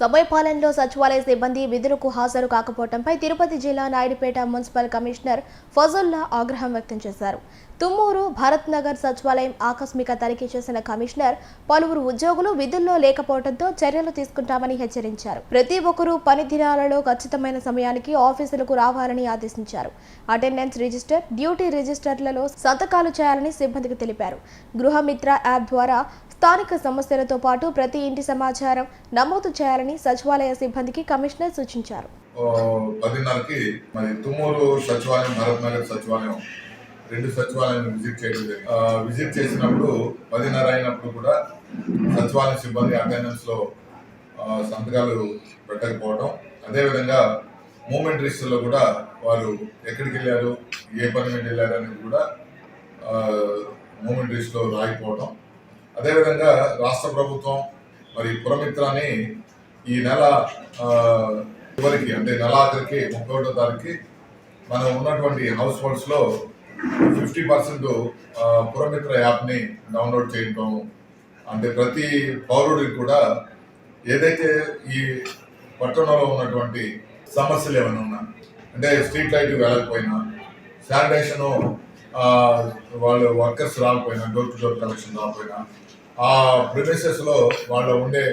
సమయపాలనలో సచివాలయ సిబ్బంది విధులకు హాజరు కాకపోవడంపై తిరుపతి జిల్లా నాయుడుపేట మున్సిపల్ కమిషనర్ ఫజుల్లా ఆగ్రహం వ్యక్తం చేశారు. తుమ్మూరు భారత్ నగర్ సచివాలయం ఆకస్మిక తనిఖీ చేసిన కమిషనర్ పలువురు ఉద్యోగులు విధుల్లో లేకపోవడంతో చర్యలు తీసుకుంటామని హెచ్చరించారు. ప్రతి ఒక్కరూ పని దినాలలో ఖచ్చితమైన సమయానికి ఆఫీసులకు రావాలని ఆదేశించారు. అటెండెన్స్ రిజిస్టర్ డ్యూటీ రిజిస్టర్లలో సంతకాలు చేయాలని సిబ్బందికి తెలిపారు. గృహమిత్ర యాప్ ద్వారా స్థానిక సమస్యలతో పాటు ప్రతి ఇంటి సమాచారం నమోదు చేయాలని సచివాలయ సిబ్బందికి కమిషనర్ సూచించారు. పదిన్నరకి మరి తుమ్మూరు సచివాలయం భరత్ నగర్ సచివాలయం రెండు సచివాలయాలను విజిట్ చేయడం విజిట్ చేసినప్పుడు పదిన్నర అయినప్పుడు కూడా సచివాలయం సిబ్బంది అటెండెన్స్లో సంతకాలు పెట్టకపోవడం అదేవిధంగా మూమెంట్ రిజిస్టర్లో కూడా వారు ఎక్కడికి వెళ్ళారు ఏ పని మీద వెళ్ళారు అనేది కూడా మూమెంట్ రిజిస్టర్లో రాయిపోవడం అదేవిధంగా రాష్ట్ర ప్రభుత్వం మరి పురమిత్రాన్ని ఈ నెల చివరికి అంటే నెలాఖరికి ముప్పై ఒకటో తారీఖుకి మనం ఉన్నటువంటి హౌస్ హోల్డ్స్లో ఫిఫ్టీ పర్సెంట్ పురమిత్ర యాప్ని డౌన్లోడ్ చేయటం అంటే ప్రతి పౌరుడికి కూడా ఏదైతే ఈ పట్టణంలో ఉన్నటువంటి సమస్యలు ఏమైనా ఉన్నా అంటే స్ట్రీట్ లైట్ వెళ్ళకపోయినా శానిటేషన్ వాళ్ళు వర్కర్స్ రాకపోయినా డోర్ టు డోర్ కలెక్షన్ రాకపోయినా ఆ ప్రిమిసెస్ వాళ్ళు ఉండే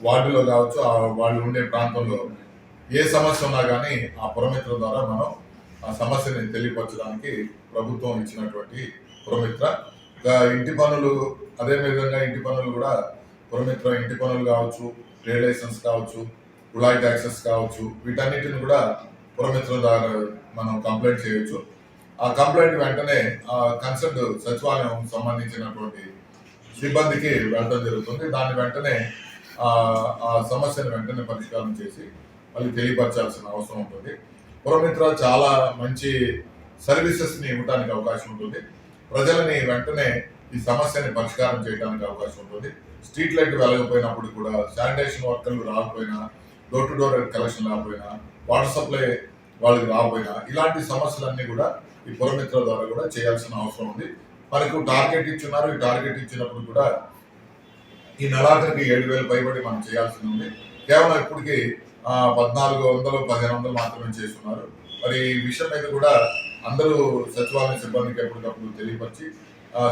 వార్డులో కావచ్చు ఆ వాళ్ళు ఉండే ప్రాంతంలో ఏ సమస్య ఉన్నా కానీ ఆ పురమిత్ర ద్వారా మనం ఆ సమస్యని తెలియపరచడానికి ప్రభుత్వం ఇచ్చినటువంటి పురమిత్ర. ఇంకా ఇంటి పనులు అదే విధంగా ఇంటి పనులు కూడా పురమిత్ర ఇంటి పనులు కావచ్చు ట్రేడ్ లైసెన్స్ కావచ్చు కుళాయి ట్యాక్సెస్ కావచ్చు వీటన్నిటిని కూడా పురమిత్ర ద్వారా మనం కంప్లైంట్ చేయొచ్చు. ఆ కంప్లైంట్ వెంటనే ఆ కన్సర్న్ సచివాలయం సంబంధించినటువంటి సిబ్బందికి వెళ్ళడం జరుగుతుంది. దాని వెంటనే ఆ ఆ సమస్యను వెంటనే పరిష్కారం చేసి మళ్ళీ తెలియపరచాల్సిన అవసరం ఉంటుంది. పురమిత్ర చాలా మంచి సర్వీసెస్ని ఇవ్వడానికి అవకాశం ఉంటుంది. ప్రజలని వెంటనే ఈ సమస్యని పరిష్కారం చేయడానికి అవకాశం ఉంటుంది. స్ట్రీట్ లైట్ వెళ్ళకపోయినప్పుడు కూడా శానిటేషన్ వర్కర్లు రాకపోయినా డోర్ టు డోర్ కలెక్షన్ రాకపోయినా వాటర్ సప్లై వాళ్ళకి రాకపోయినా ఇలాంటి సమస్యలన్నీ కూడా ఈ పురమిత్ర ద్వారా కూడా చేయాల్సిన అవసరం ఉంది. మనకు టార్గెట్ ఇచ్చున్నారు. ఈ టార్గెట్ ఇచ్చినప్పుడు కూడా ఈ నెలాఖరికి ఏడు వేలు పైబడి మనం చేయాల్సి ఉంది. కేవలం ఇప్పటికీ పద్నాలుగు వందలు పదిహేను వందలు మాత్రమే చేస్తున్నారు. మరి ఈ విషయం మీద కూడా అందరూ సచివాలయ సిబ్బందికి ఎప్పటికప్పుడు తెలియపరిచి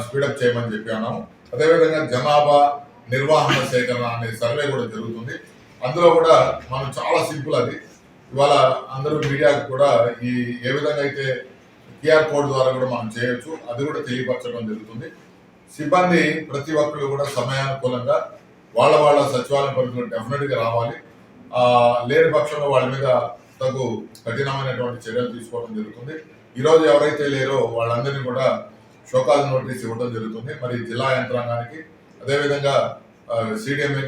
స్పీడప్ చేయమని చెప్పి అన్నాము. అదేవిధంగా జనాభా నిర్వహణ సేకరణ అనే సర్వే కూడా జరుగుతుంది. అందులో కూడా మనం చాలా సింపుల్ అది. ఇవాళ అందరూ మీడియాకు కూడా ఈ ఏ విధంగా అయితే క్యూఆర్ కోడ్ ద్వారా కూడా మనం చేయొచ్చు అది కూడా తెలియపరచడం జరుగుతుంది. సిబ్బంది ప్రతి ఒక్కరు కూడా సమయానుకూలంగా వాళ్ళ వాళ్ళ సచివాలయం పరిధిలో డెఫినెట్గా రావాలి. లేని పక్షంలో వాళ్ళ మీద తగు కఠినమైనటువంటి చర్యలు తీసుకోవడం జరుగుతుంది. ఈ రోజు ఎవరైతే లేరో వాళ్ళందరినీ కూడా షోకాజ్ నోటీస్ ఇవ్వడం జరుగుతుంది. మరి జిల్లా యంత్రాంగానికి అదేవిధంగా సిడిఎంఏ